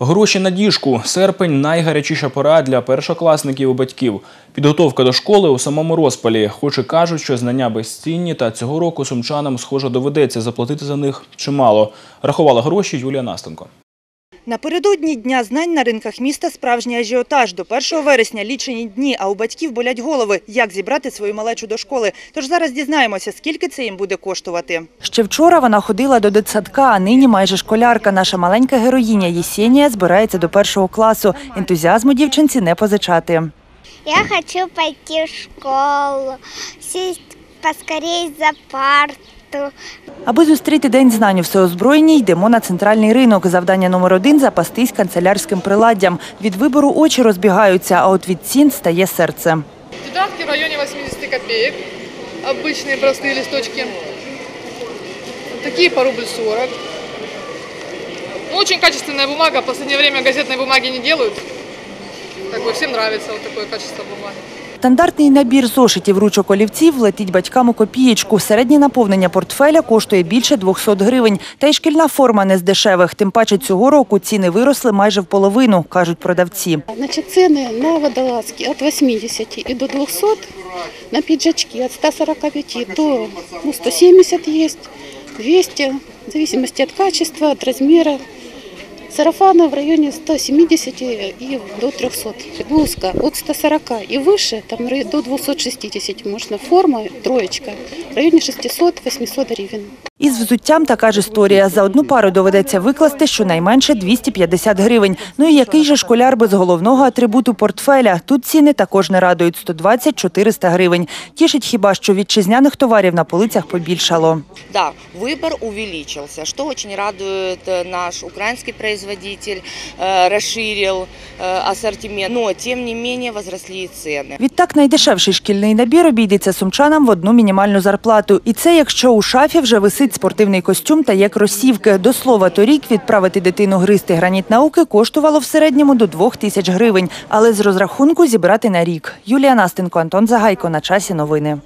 Гроші на діжку. Серпень найгарячіша пора для першокласників і батьків. Підготовка до школи у самому розпалі. Хоч і кажуть, що знання безцінні, та цього року сумчанам, схоже, доведеться заплатити за них чимало. Рахувала гроші Юлія Настенко. Напередодні Дня знань на ринках міста справжній ажіотаж. До 1 вересня лічені дні, а у батьків болять голови, як зібрати свою малечу до школи. Тож зараз дізнаємося, скільки це їм буде коштувати. Ще вчора вона ходила до дитсадка, а нині майже школярка. Наша маленька героїня Єсенія збирається до першого класу. Ентузіазму дівчинці не позичати. Я хочу пойти в школу, сесть поскорей за парту. Аби зустріти День знань у всеозброєнні, йдемо на центральний ринок. Завдання номер один – запастись канцелярським приладдям. Від вибору очі розбігаються, а от від цін стає серце. Тетрадки в районе 80 копеек. Обычные простые листочки. Вот такие по рубль 40. Ну, очень качественная бумага. В последнее время газетной бумаги не делают. Как бы всем нравится вот такое качество бумаги. Стандартний набір зошитів ручок олівців летить батькам у копієчку. Середнє наповнення портфеля коштує більше 200 гривень. Та й шкільна форма не з дешевих. Тим паче цього року ціни виросли майже в половину, кажуть продавці. Значит, цены на водолазки от 80 и до 200, на пиджачки от 145 до ну, 170 есть, 200, в зависимости от качества, от размера. Сарафаны в районе 170 и до 300. Блузка от 140 и выше, там до 260 можно. Форма, троечка, в районе 600-800 гривен. Із взуттям така ж історія. За одну пару доведеться викласти щонайменше 250 гривень. Ну і який же школяр без головного атрибуту портфеля? Тут ціни також не радують – 120-400 гривень. Тішить хіба, що вітчизняних товарів на полицях побільшало. Да, выбор увеличился, что очень радует э, наш украинский производитель, э, расширил э, ассортимент, но тем не менее возросли и цены. Відтак найдешевший шкільний набір обійдеться сумчанам в одну мінімальну зарплату. І це якщо у шафі вже висить спортивний костюм та є кросівки. До слова, торік відправити дитину гристи граніт науки коштувало в середньому до двох тисяч гривень. Але з розрахунку зібрати на рік. Юлія Настенко, Антон Загайко. На часі новини.